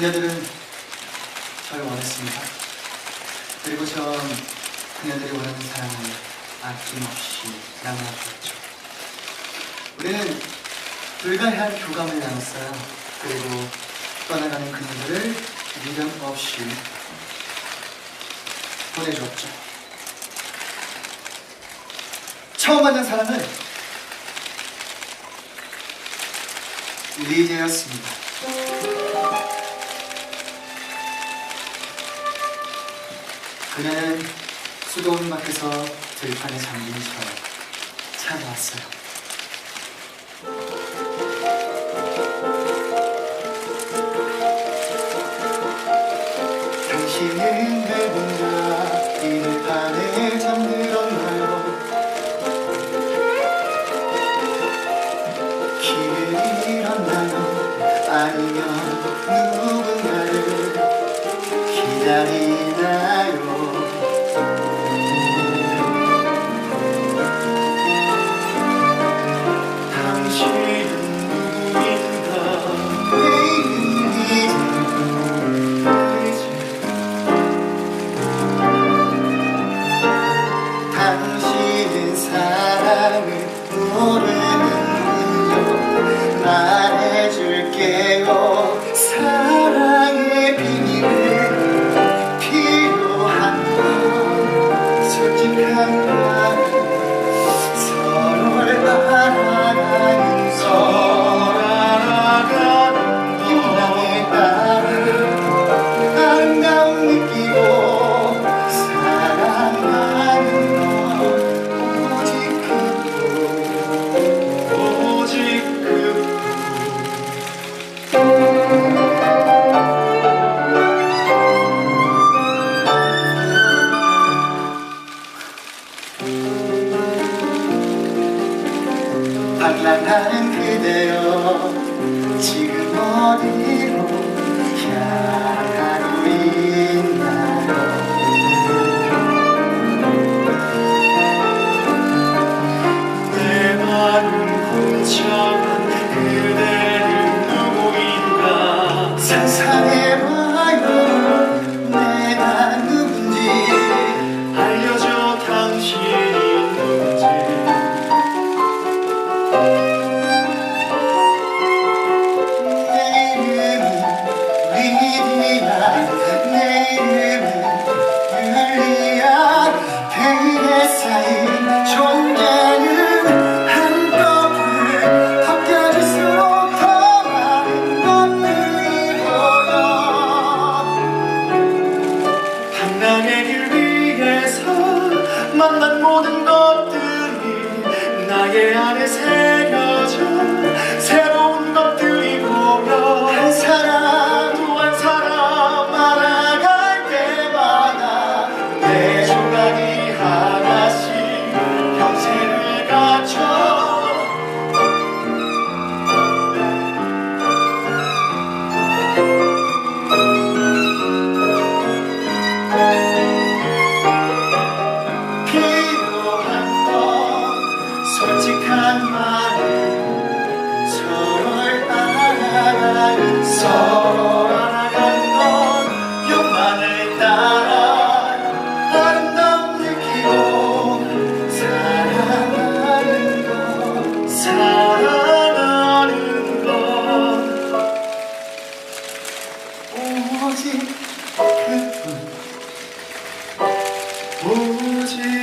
그녀들은 저를 원했습니다. 그리고 전 그녀들이 원하는 사랑을 아낌없이 나눠주었죠. 우리는 불가해한 교감을 나눴어요. 그리고 떠나가는 그녀들을 미련 없이 보내주었죠. 처음 만난 사람은 리제였습니다. 그녀는 수도원 밖에서 들판에 잠긴 저를 찾아왔어요. 당신은 왜 혼자 이 들판에 잠들었나요? 길을 잃었나요? 아니면 누군가를 기다리 당신은 사랑을 모르 반란하는 그대여. 지금 어디 만난 모든 것들이 나의 안에 새겨 to